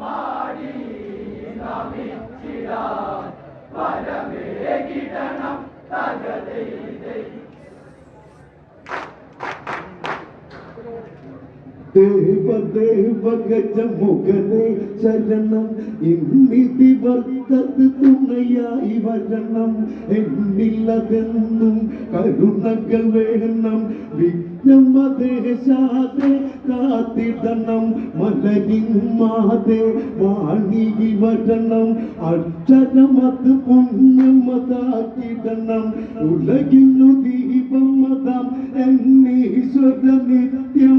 പാടി നമിച്ചിടാം. വരമേകിടണം തകത ഇതൈ. ദേവദേവ ഗജമുഖനെ ശരണം ഇന്നിതി വർത്തത് തുണയായി വരണം എന്നില്ലതെന്നും കരുണകൾ വേണം വിഘ്നമദേശാതെ കാത്തിടണം മലരിമാതെ വാണിയിൽ വരണം അക്ഷരമത് പുണ്യമതാക്കിടണം ഉലകിന്നു ദീപം മതം എന്നീശ്വര നിത്യം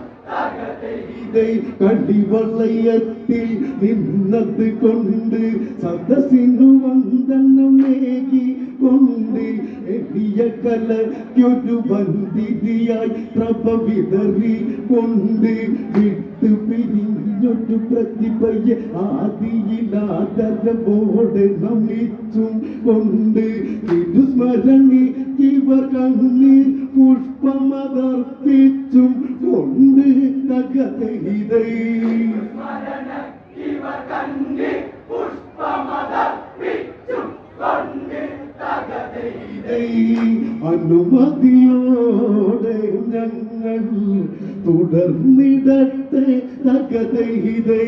ഇതൈ കടിവളയത്തിൽ നിന്നത് കൊണ്ട് സദസ്സിനു വന്ദനമേകി കൊണ്ട് എടിയ കലയ്ക്കൊരു ബന്ധിതിയായി പ്രഭ വിതറി കൊണ്ട് വിട്ടു പിരിഞ്ഞൊരു പ്രതിഭയെ ആദിയിലാദരവോടെ നമിച്ചും കൊണ്ട് തിരുസ്മരണി ഇവർ കണ്ണീർ പുഷ്പമതർപ്പിച്ചും കൊണ്ട് തകതൈ അനുമതിയോടെ ഞങ്ങൾ തുടർന്നിടത്തെ തകതൈ ഹിതൈ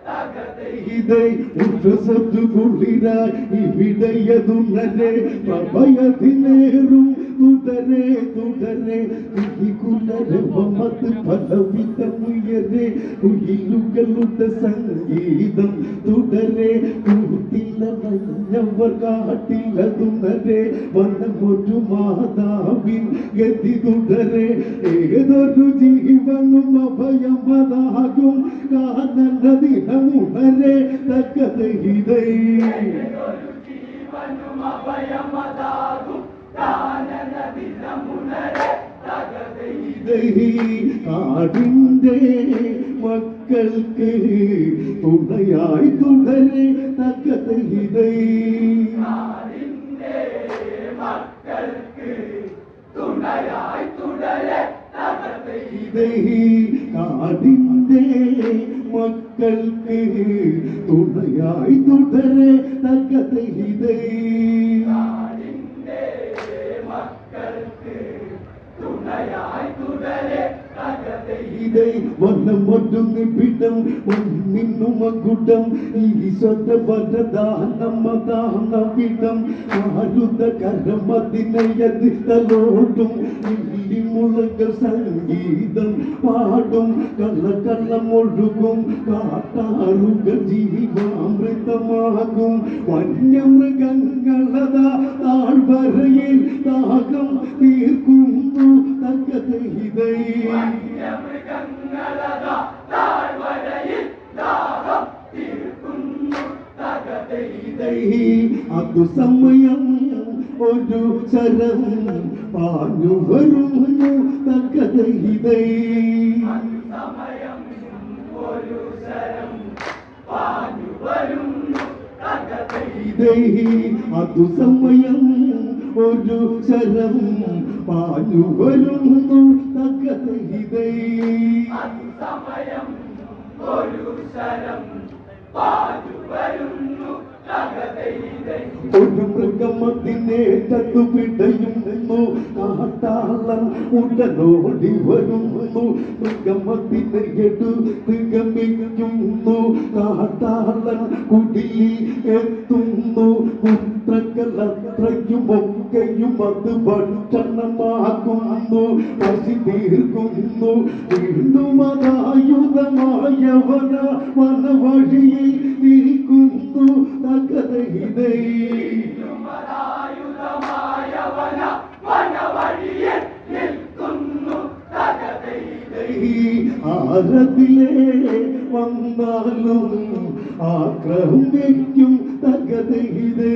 இதை உற்று சென்று கொள்ளினார் இவ்விடையதுன்னே பிரபயத்தினேறும் துடரே துடரே. குள்ளரே மமத்து பலவித முயரே குயிலுகளுட சங்கீதம் துடரே. கூட்டில நையவர் காட்டில துணரே வனமொரு மாதாவின் கதி துடரே. ஏதொரு ஜீவனும் அபயமதாகும். காதன்றதின ദിനമുണരെ തക്കത് ഹിതൈ കാടിന്റെ മക്കൾക്ക് തുണയായി തുടരെ തക്കത് ഹിതൈ കാടിന്റെ മക്കൾക്ക് തുണയായി തുടരെ இதை ஒன்னும் ஒன்றும் நிப்பிடம் ஒன்றும் இன்னும் அக்குடம் இனி சொந்த பட்டதாம் நம்ம தாம் நம்பிடம் ஆளுந்த கர்மத்தினை எதிர்த்தலோடும் இனி முழங்கள் சங்கீதம் பாடும். கள்ள கள்ளம் ஒழுகும் காட்டாருகள் ஜீவாமிருத்தமாகும் வன்யமிருகங்களதா தாழ்வரையில் தாகம் தீர்க்கும். തക്കത ഹിതൈ അതു സമയം ഒരു ശരം പാഞ്ഞു വരുന്നു തക്കത ഹിതൈ അതു സമയം ഒരു ശരം പാഞ്ഞു വരുന്നു തക്കത സമയം ഒരു മൃഗമതിനേറ്റു തട്ടുപിടയുന്നു കാട്ടാളം ഉടനോടി വരുന്നു മൃഗമതിനെ എടുത്ത് ഗമിക്കുന്നു കാട്ടാളൻ കുടിയിൽ എത്തുന്നു. പുത്രകളത്രയും ഒക്കെയും അത് ഭക്ഷണമാകുന്നു പശി തീർക്കുന്നു. വീണ്ടും അതായുധമായവന വനവഴിയിൽ നിൽക്കുന്നു ആരതിലേ വന്നാലും ആക്രമിക്കും തകതയിതേ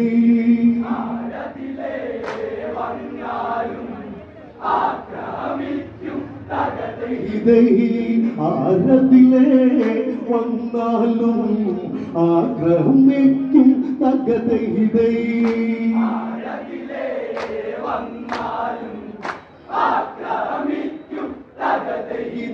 ഇതേ ആരതിലേ വന്നാലും ആക്രമിക്കും തകതയിതേ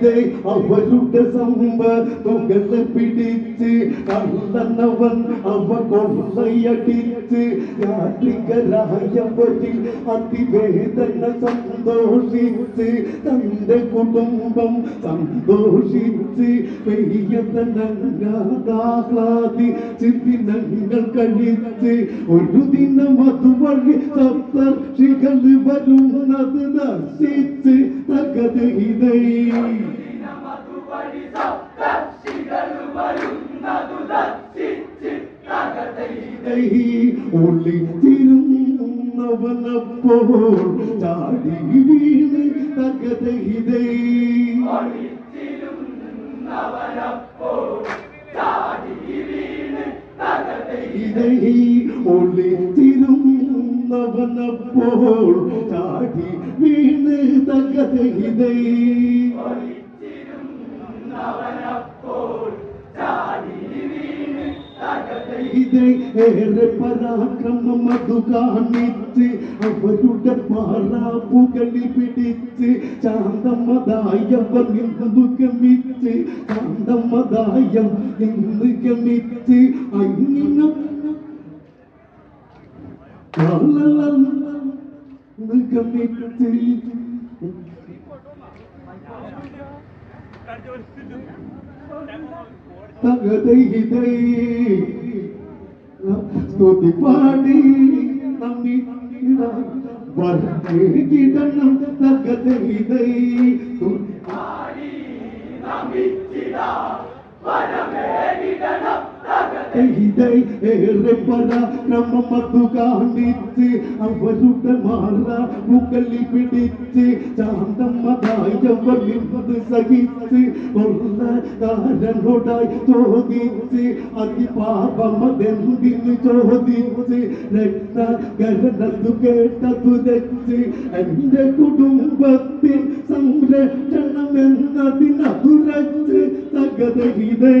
ഇതേ അവരുടെ സമ്പത്തുകളെ പിടിച്ച് കള്ളനവൻ അവ കൊള്ളയടിച്ച് യാത്രികരായവരിൽ അതിവേദന സന്തോഷിച്ച് തന്റെ കുടുംബം സന്തോഷിച്ച് പെയ്യതനാഹ്ലാദിച്ച് ദിനങ്ങൾ കഴിച്ച് ഒരു ദിനം അതുവഴി സപ്തർഷികൾ വരുന്നത് നശിച്ച് തകത് ഇതേ. ഒളിച്ചിരുന്നവനപ്പോൾ ചാടി വീണ് തകതയിതേ ഇതേ ഒളിച്ചിരുന്നവനപ്പോൾ ചാടി വീണ് തകതയിതേ ഇതേ ഏറെ പരാക്രമം അതു കാണിച്ച് അവരുടെ പാറാപ്പുകളിൽ പിടിച്ച് ശാന്തമതായവർ നിന്നു ഗമിച്ച് ശാന്തമതായം നിന്ന് ഗമിച്ച് അങ്ങിന ഗമിച്ച് തകതൈതൈ സ്തുതി പാടി നമ്മി വർദ്ധകിടണം തകതൈതൈ സ്തുതി ഇതേ കുടുംബത്തിൽ സംരക്ഷണം എന്നതിനതുരച്ച് തകതഹിതൈ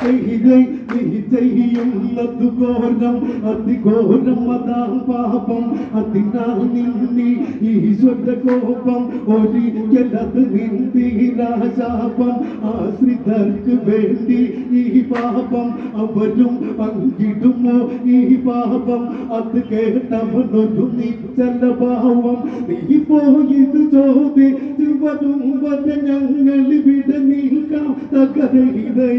ചെയ്തൈ നീ ചെയ്യുന്നത് ഘോരം അതിഘോരം അതാം പാപം. അതിനാൽ നിന്നി ഈശ്വര കോപം ഒരിക്കലത് നിന്ദിരാശാപം ആശ്രിതർക്ക് വേണ്ടി ഈ പാപം അവരും പങ്കിടുമോ ഈ പാപം? അത് കേട്ടവനൊരു നിശ്ചല ഭാവം. നീ പോയത് ചോദിച്ചു വരും വരെ ഞങ്ങൾ ഇവിടെ നിൽക്കാം. തകതൈതൈ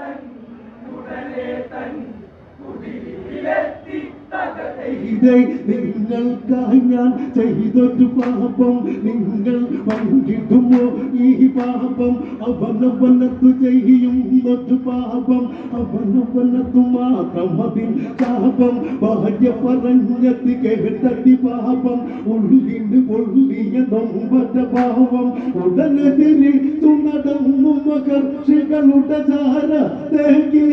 കുടിയിലെത്തി നിങ്ങൾക്കായി ഞാൻ ചെയ്തൊരു പാപം. നിങ്ങൾ പങ്കിടുമോ ഈ പാപം? അവനവനത്തു ചെയ്യുന്നൊരു പാപം. അവനവനത്തു മാത്രം അതിൽ പാപം. ഭാര്യ പറഞ്ഞത് കേട്ടതി പാപം. ഉള്ളിന് പൊള്ളിയ നൊമ്പറ്റ പാപം. ഉടനെതിരെ നടന്നു മഹർഷികളുടെ ചാര തേക്കി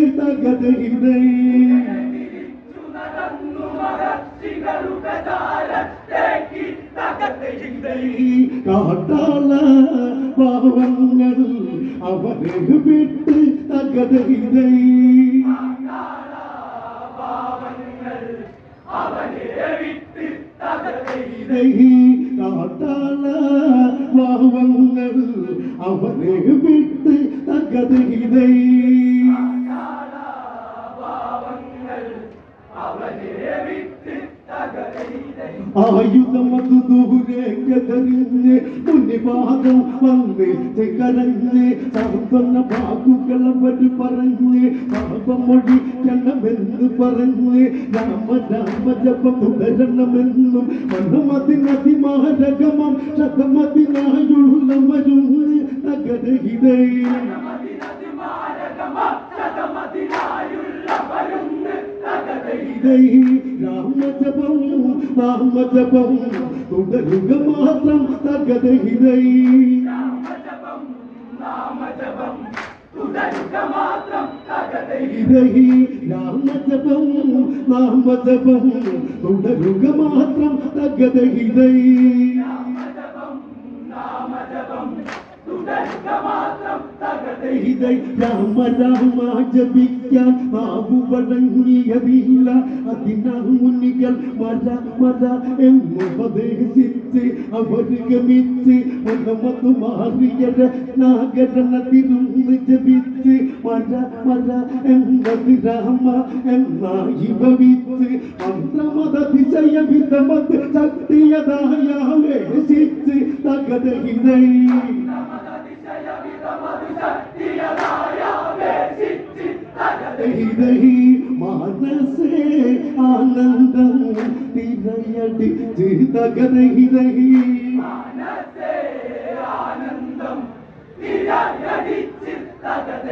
കാട്ടാള പാവങ്ങൾ അവരെ വിട്ട് തകതയിതൈ കാട്ടാള പാവങ്ങൾ അവരെ വിട്ട് തകതൈ ആയുധമതു ദൂരേക്കെതിരിഞ്ഞ് മുന്നിപാദം വന്ന് കരഞ്ഞ് സാന്ത്വന വാക്കുകൾ അവർ പറഞ്ഞ് പാപമൊഴിക്കണമെന്ന് പറഞ്ഞ് രാമ രാമ ജപം തുടരണമെന്നും മനമതിനതിമാരകമം ശതമതിനായുള്ള മരുന്ന് നഗരഹിതേ രാമജപം നാമജപം തുടരുക മാത്രം തകതഹിതൈ ഇതഹി രാമജപം നാമജപം തുടരുക മാത്രം തകതഹിതൈ ഇതൈ രാമ രാമ ജപിക്കാൻ അതിനാൽ മുന്നികൾ മര മര എന്നുപദേശിച്ച് അവർ ഗമിച്ച് മനമതു മാറിയ നാഗരണത്തിരുന്ന് ജപിച്ച് മര മര എന്നത് രാമ എന്നായി ഭവിച്ച്. മന്ത്രമതിശയ വിധമത് ശക്തിയതായ വേശിച്ച് തകതഹിതൈ ഹൃദയി മാനസേ ആനന്ദം തിരയടി ചിതകരഹിതയി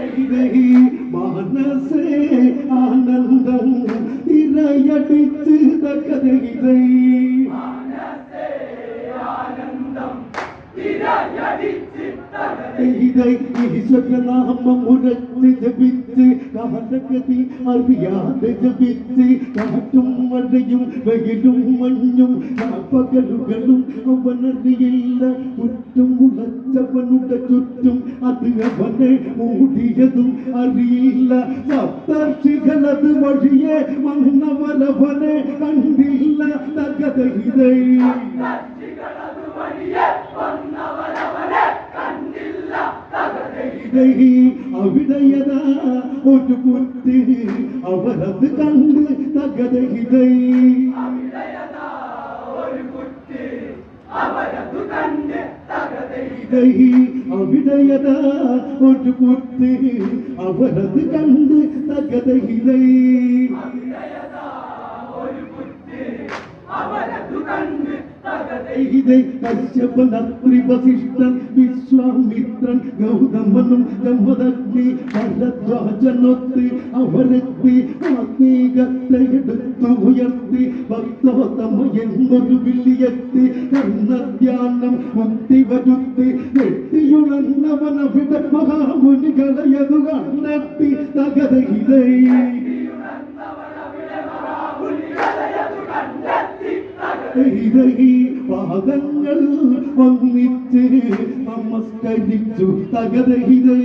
ഹൃദയി മാനസേ ആനന്ദം തിരയടി ചിതകരഹിതയി ഇതൈ ഈശ്വരനാമം ഉറച്ച് ജപിച്ച് കാലഗതി അറിയാതെ ജപിച്ച് കാറ്റും മഴയും വെയിലും മഞ്ഞും പകലുകളും അവനറിയില്ല ചുറ്റും ഉളച്ചവനുടെ ചുറ്റും അത് അവനെ മൂടിയതും അറിയില്ല സപ്തർഷികളത് വഴിയെ വന്നവരവനെ കണ്ടില്ല തകതൈ ഇതഹി അവിടയതാ ഒരു കുത്തി അവരത് കണ്ട് തകതഹിതൈ അവിടയത ഒരു കുത്തി അവരത് കണ്ട് തകതഹിതൈ ഇതേ കശ്യപനത്രി വസിഷ്ഠൻ വിശ്വാമിത്രൻ ഗൗതമനും ഗമദഗ്നി ഭരദ്വാജനൊത്തി അവരെത്തി ആത്മീകത്തെ എടുത്തു ഉയർത്തി ഭക്തോത്തമ എന്നൊരു വില്ലിയെത്തി കർണധ്യാനം മുക്തി വരുത്തി വെട്ടിയുണർന്നവനവിടെ മഹാമുനികളയതു കണ്ടെത്തി തകതഹിതൈ ഇതഹി പാദങ്ങൾ വന്നിച്ച് നമസ്കരിച്ചു. തകതഹിതൈ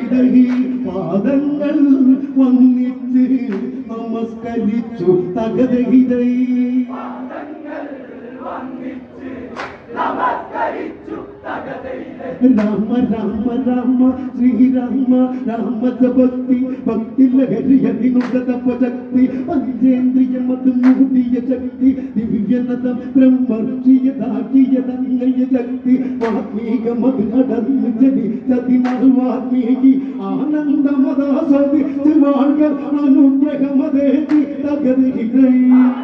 ഇതഹി പാദങ്ങൾ വന്നിച്ച് നമസ്കരിച്ചു. തകതഹിതൈ రామ రామ రామ శ్రీరామ రామ భక్తి భక్తి లహరియ వినుత శక్తి పంచేంద్రియ మధుమూర్తియ శక్తి దివ్యనదం బ్రహ్మ ఋషియ దాకియ దంగయ శక్తి ఆత్మీయ మధునడన్ జడి సతి ఆనంద అనుగ్రహ మదేతి తగది హృదయ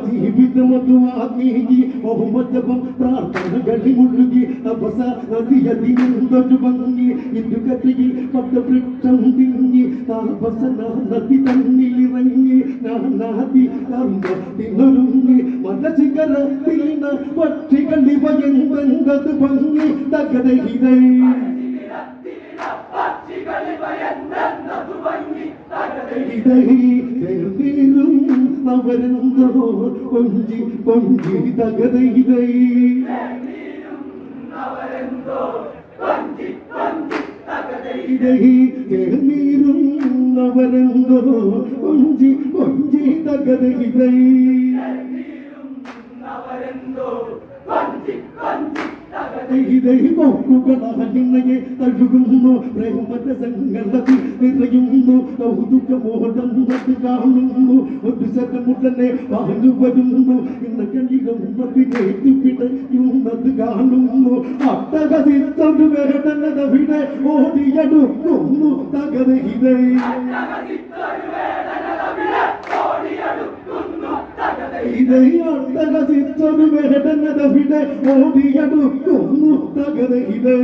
ആത്മീകി ബഹുമജപം പ്രാർത്ഥനകളിൽ മുഴുകി തപസ നദിയതിനൊരു ഭംഗി ഇതുകത്തിൽ പട്ടവൃക്ഷം തിങ്ങി താപസന നദി തന്നിലിറങ്ങി നാനാദി കർമ്മത്തിനൊരുങ്ങി മതശിഖരത്തിൽ പക്ഷികൾ ഇവയെന്തത് ഭംഗി തകരഹിതൈ ഇതൈരും അവരെന്തോ കൊഞ്ചി കൊഞ്ചി തകതൈതൈ ഇതൈ. തേർന്നീരും അവരെന്തോ കൊഞ്ചി കൊഞ്ചി തകതൈതൈ ഇതൈ. കൊക്കുകളാലിനയെ തഴുകുന്നു പ്രേമരസങ്ങളതി നിറയുന്നു. കൗതുകമോടം അത് കാണുന്നു. ഒരു ശതമുടനെ വാങ്ങു വരുന്നു. ഇന്ന് കഴിയുന്നതിനേറ്റു പിടയുന്നത് കാണുന്നു. അട്ടകസിത്തൊരു വേദനതവിടെ ഓടിയടുക്കുന്നു. തകരഹിതൈ ഇതൈ. അട്ടകസിത്തൊരു വേദനതവിടെ ഓടിയടുക്കുന്നു തകരഹിതൈ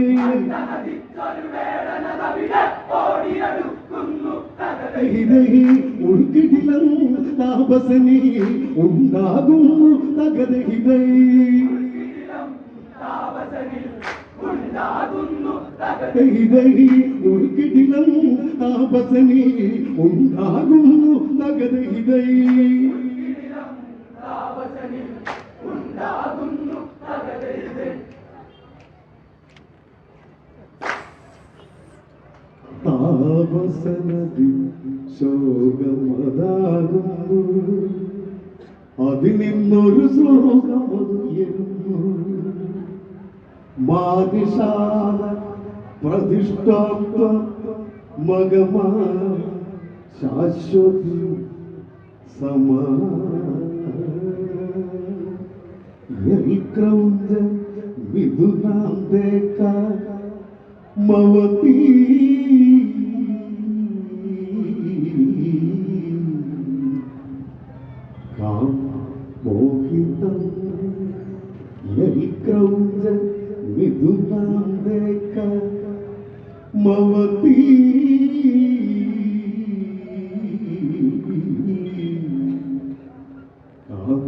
ഇതൈ ഉൾക്കിടിലം താപസനി ഉണ്ടാകുന്നു തകരഹിതൈ ഇതൈ ഉൾക്കിടിലം താപസനി ഉണ്ടാകുന്നു തകരഹിതൈ താപസനതി ശോകമതാകുന്നു. അതിൽ നിന്നൊരു ശ്ലോകമതുയരുന്നു മാതിഷാദ പ്രതിഷ്ഠാത്വ മകമാ ശാശ്വതി സമാ ക്രൗഞ്ച മിഥുനാം ദേക്ക മവതി കാം മോഹിതം. യഹി ക്രൗഞ്ച മിഥുനാം ദേക്ക മവതി കാം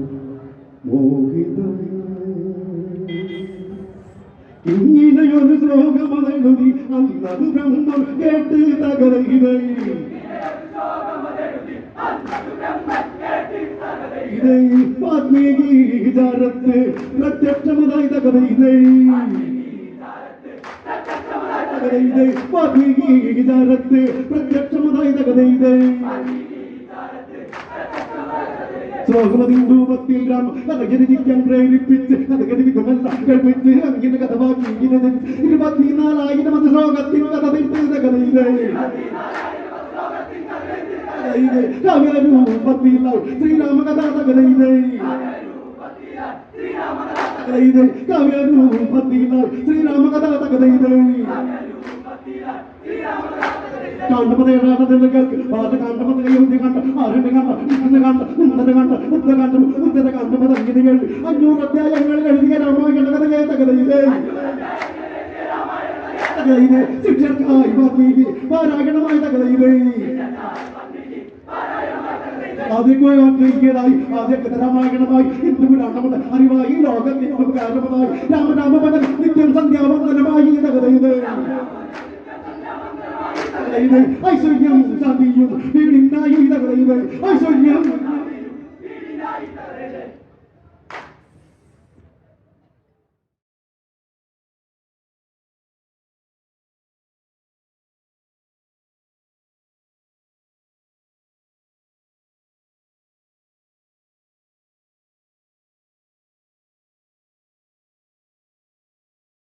ശ്ലോകമതെഴുതി അന്നത് ബ്രഹ്മം കേട്ട് തകരയിടൈ. ഇതൈ ആത്മീയഗീചാരത്ത് പ്രത്യക്ഷമതായി തകരയിടൈ. തകരയിടൈ ആത്മീയഗീചാരത്ത് പ്രത്യക്ഷമതായി തകരയിടൈ. ശ്ലോകമതിൻ രൂപത്തിൽ രാമ കഥ രചിക്കാൻ പ്രേരിപ്പിച്ച് കഥ വിധമല്ല കേൾപ്പിച്ച് അങ്ങനെ കഥവാക്കി ഇങ്ങനെ ഇരുപത്തിനാലായിരം അത് ശ്ലോകത്തിൽ കഥ തീർത്ത കഥയിലെ രൂപത്തില ശ്രീരാമ കഥ കഥയിലെ കാവ്യരൂപത്തില ശ്രീരാമ കഥ കഥയിലെ കാണ്ടപതയുടെ കേൾക്ക് പാട്ട് കഥയിലേ കഥയിലെ കഥയിലേ രാമനാമവനം നിത്യം സന്ധ്യാവന്ദനമായി തകതയത് 来一杯爱思念母上的酒叮叮当又一个来一杯爱思念母